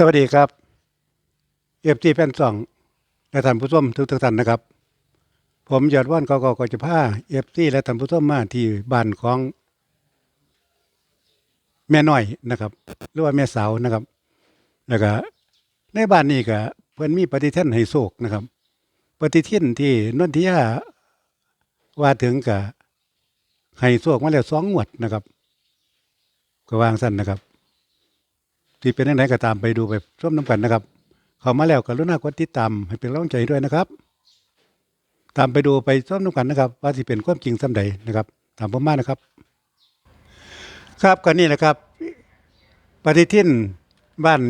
สวัสดีครับเอฟจีแฟนสองและท่านผู้ชมทุกท่านนะครับ ผมยอดว่านกกกจะพาเอฟซีและท่านผู้ชมมาที่บ้านของ แม่น้อยนะครับ หรือว่าแม่สาวนะครับ แล้วก็ในบ้านนี้ก็เพิ่นมีปฏิทินให้โศกนะครับ ปฏิทินที่นนทิยาว่าถึงกับให้โศกมาแล้วสองงวดนะครับ ก็วางสั้นนะครับ ที่เป็นยังไงก็ตามไปดูไปร่วมน้ำกันนะครับ เข้ามาแล้วกรุณากดติดตามให้เป็นกำลังใจด้วยนะครับ ตามไปดูไปร่วมน้ำกันนะครับ ว่าที่เป็นความจริงสำใดนะครับ ตามผมมานะครับ ครับก็นี่นะครับ ปฏิทินบ้าน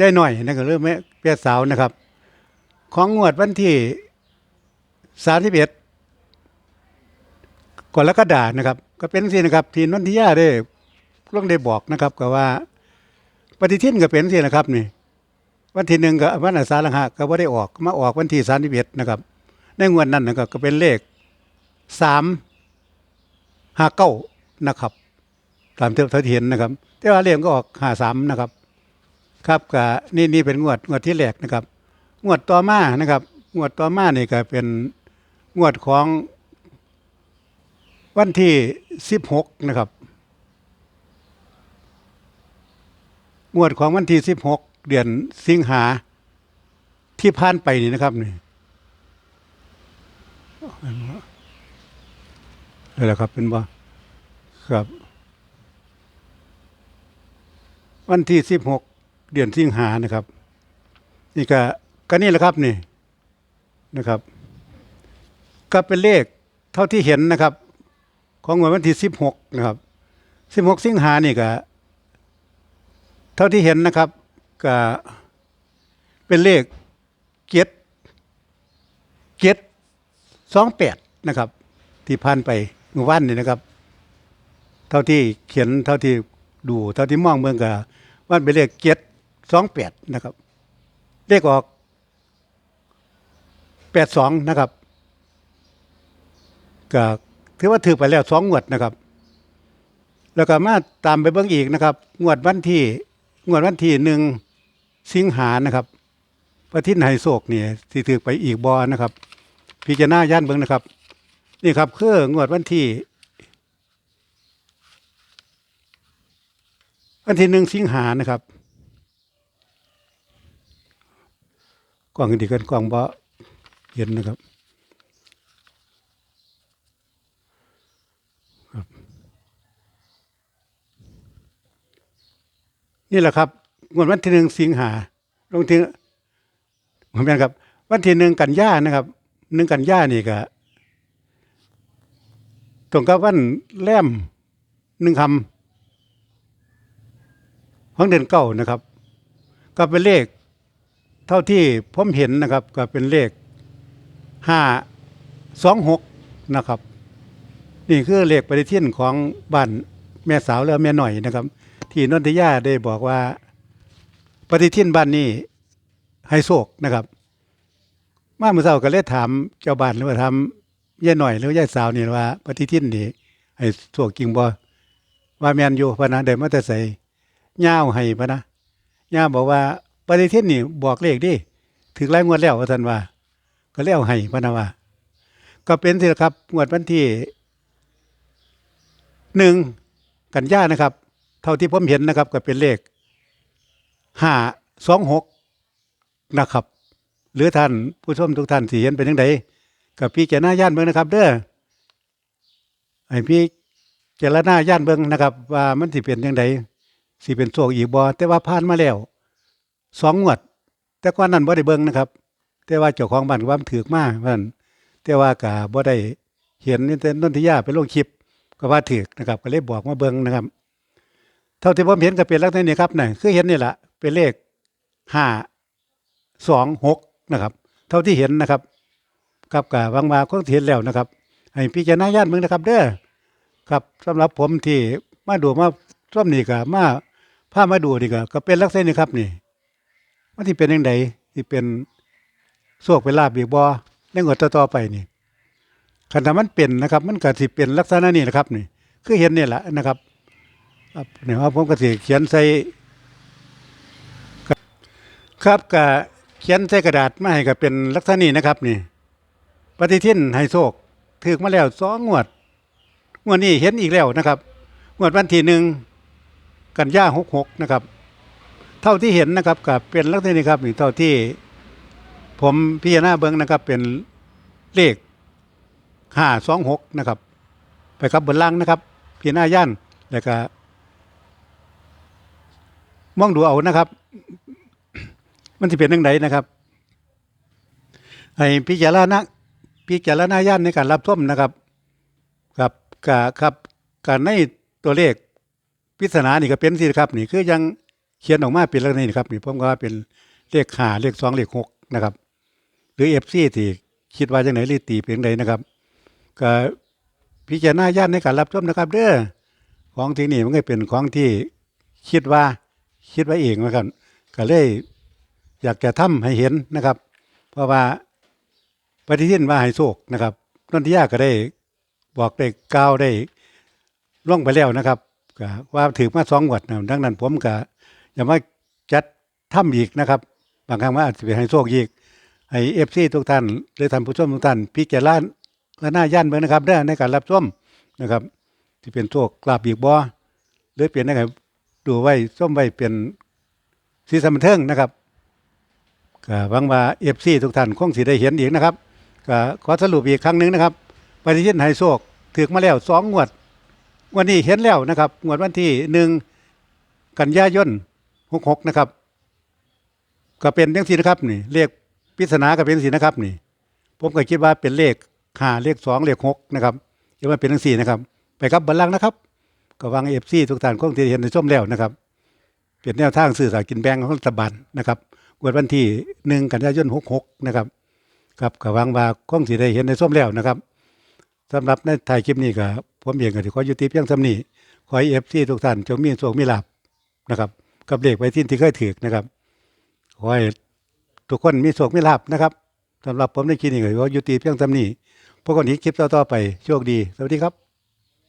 ยายหน่อยนะครับเรื่องแม่เปียสาวนะครับ ของงวดวันที่สามสิบเอ็ดกรกฎานะครับ ก็เป็นสินะครับ ที่นนทิยาได้ร่วงได้บอกนะครับก็ว่า ปฏิทินก็เป็นสินะครับนี่ วันที่หนึ่งก็วันอาสาฬหะก็บ่ได้ออกมาออกวันที่สามสิบเอ็ดนะครับ ในงวดนั้นนะครับก็เป็นเลขสามห้าเก้านะครับตามที่เราเห็นนะครับ แต่ว่าเลขก็ออกห้าสามนะครับ ครับก็นี่นี่เป็นงวดงวดที่แรกนะครับ งวดต่อมานะครับ งวดต่อมานี่ก็เป็นงวดของวันที่สิบหกนะครับ งวดของวันที่สิบหกเดือนสิงหาที่ผ่านไปนี่นะครับนี่นี่แหละครับเป็นบ่าครับ วันที่สิบหกเดือนสิงหานะครับ นี่ก็ก็นี่แหละครับนี่นะครับ ก็เป็นเลขเท่าที่เห็นนะครับ ของวันที่สิบหกนะครับสิบหกสิงหานี่ก็ เท่าที่เห็นนะครับก็เป็นเลขเจ็ดเจ็ดสองแปดนะครับ ที่ผ่านไปเมื่อวานนี่นะครับ เท่าที่เขียนเท่าที่ดูเท่าที่มองเมืองกับว่าเป็นเลขเจ็ดสองแปดนะครับ เลขออกแปดสองนะครับก็ถือว่าถือไปแล้วสองงวดนะครับ แล้วก็มาตามไปเบิ่งอีกนะครับ งวดวันที่ งวดวันที่หนึ่งสิงหานะครับประทินไฮโศกเนี่ยที่ถือไปอีกบอนะครับ พิจารณาย่านเบิ่งนะครับ นี่ครับคืองวดวันที่ วันที่หนึ่งสิงหานะครับกล้องดีกันกล้องบ่เห็นนะครับ นี่แหละครับงวดวันที่หนึ่งสิงหาลงที่ผมเป็นครับ วันที่หนึ่งกันยานะครับหนึ่งกันยานี่ก็ตรงกับวันแรมหนึ่งคำของเดือนเก้านะครับ ก็เป็นเลข เท่าที่ผมเห็นนะครับ ก็เป็นเลขห้าสองหกนะครับ นี่คือเลขปฏิทินของบ้านแม่สาวและแม่หน่อยนะครับ ที่นนทยาได้บอกว่า ปฏิทินบ้านนี้ให้โศกนะครับ มาเมื่อเช้าก็เลยถามเจ้าบ้านหรือว่าถามยายหน่อยหรือยายสาวนี่ว่า ปฏิทินนี่ให้โศกจริงบ่ว่าแมนอยู่พะนะเดินมาแต่ใส่ย่าวให้พะนะย่าบอกว่าปฏิทินนี่บอกเลขดิถึงรายงวดแล้วว่าท่านว่า ก็แล้วให้พะนะว่า ก็เป็นสิครับงวดวันที่หนึ่งกันยานะครับ เท่าที่ผมเห็นนะครับก็เป็นเลขห้าสองหกนะครับ หรือท่านผู้ชมทุกท่านที่เห็นเป็นยังไงกับพี่เจารณาย่านเบิ้งนะครับ เด้อให้พี่เจารณาย่านเบิ้งนะครับ ว่ามันสิเป็นยังไงสิเป็นโชคอีกบ่แต่ว่าผ่านมาแล้วสองงวด แต่ก่อนนั้นบ่ได้เบิ้งนะครับ แต่ว่าเจ้าของบ้านว่ามถือมาว่าซั่นแต่ว่ากะบ่ได้เห็นนี่นนทิยาไปลงคลิปก็ว่าถือนะครับ ก็เลยบอกมาเบิ้งนะครับ เท่าที่ผมเห็นก็เป็นลักษณะนี้ครับนี่คือเห็นนี่แหละเป็นเลขห้าสองหกนะครับ เท่าที่เห็นนะครับกับกับบางมาคงเห็นแล้วนะครับ ให้พิจารณาญาติมึงนะครับ เด้อครับสำหรับผมที่มาดูมาร่วมนี่ก็มาพามาดูนี่ก็ก็เป็นลักษณะนี้ครับนี่มันที่เป็นยังไงที่เป็นโศกเป็นลาบอีกบ่ในงวดต่อๆไปนี่คันถ้ามันเป็นนะครับ มันก็สิเป็นลักษณะนี้นะครับ นี่ คือเห็นนี่แหละนะครับ ครับเนี่ยว่าผมก็สิเขียนใส่ครับก็เขียนใส่กระดาษมาให้ก็เป็นลักษณะนี้นะครับ นี่ ปฏิทินไฮโซกถึกมาแล้วสองงวดงวดนี้เห็นอีกแล้วนะครับงวดวันที่หนึ่งกันยาหกหกนะครับ เท่าที่เห็นนะครับกับเป็นลักษณะนี้ครับนี่เท่าที่ผมพิจารณาเบิ้งนะครับ เป็นเลขห้าสองหกนะครับ ไปครับบนล่างนะครับพิจารณาย่านแล้วก็ มองดูเอานะครับ มันจะเป็นยังไงนะครับให้พิจารณาพิจารณาญาณในการรับส้มนะครับกับกะครับการในตัวเลขปริศนานี่ก็เป็นสิครับ นี่คือยังเขียนออกมาเป็นลักษณะนี้ครับนี่ผมก็ว่าเป็นเลขหาเลขสองเลขหกนะครับ หรือเอฟซีที่คิดว่าจังไหนหรือตีเป็นไงนะครับก็พิจารณาญาณในการรับส้มนะครับ เด้อของที่นี่มันก็เป็นของที่คิดว่า คิดไว้เองนะครับก็เลยอยากจะทำให้เห็นนะครับ เพราะว่าปฏิทินว่าให้โชคนะครับนนทิยาก็ได้บอกได้กล่าวได้ล่วงไปแล้วนะครับก็ว่าถือมาสองวัดนะดังนั้นผมก็อย่ามาจัดทำอีกนะครับ บางครั้งว่าอาจจะไปให้โชคอีกให้เอฟซีทุกท่านหรือท่านผู้ชมทุกท่านพิจารณาและหน้าย่านเบิ่งนะครับได้อในการรับชมนะครับ ที่เป็นโชคกลาบอีกบ่หรือเปลี่ยนนะครับ ดูไว้ส้มไว้เป็นสีสันบันเทิงนะครับก็หวังว่าเอฟซีทุกท่านคงสิได้เห็นอีกนะครับก็ขอสรุปอีกครั้งหนึ่งนะครับปฏิทินไฮโซกถือมาแล้วสองงวดวันนี้เห็นแล้วนะครับงวดวันที่หนึ่งกันยายนหกหกนะครับ ก็เป็นยังสีนะครับนี่เลขปริศนาก็เป็นสีนะครับนี่ ผมก็คิดว่าเป็นเลขห้าเลขสองเลขหกนะครับเดี๋ยวมันเป็นทั้งสี่นะครับ ไปครับบัลลังก์นะครับ ก็วังเอฟซีทุกท่านคงสิดเห็นในส้มแล้วนะครับเปลี่ยนแนวทางสื่อสารกินแบงของรัฐบาลนะครับวดวันที่หนึ่งกันยายนหกหกนะครับกับกับวังว่าคงสิได้เห็นในส้มแล้วนะครับสำหรับในถ่ายคลิปนี้ก็ผมเองก็ถือขอยุติเพียงสำนี้ขอเอฟซีทุกท่านจงมีโชคมีลาภนะครับ กับเลขไว้ที่ที่เคยถือนะครับขอให้ทุกคนมีโชคมีลาภนะครับสำหรับผมในคลิปนี้ก็ขอยุติเพียงสำนี้พวกคนนี้คลิปต่อๆไปโชคดี สวัสดีครับ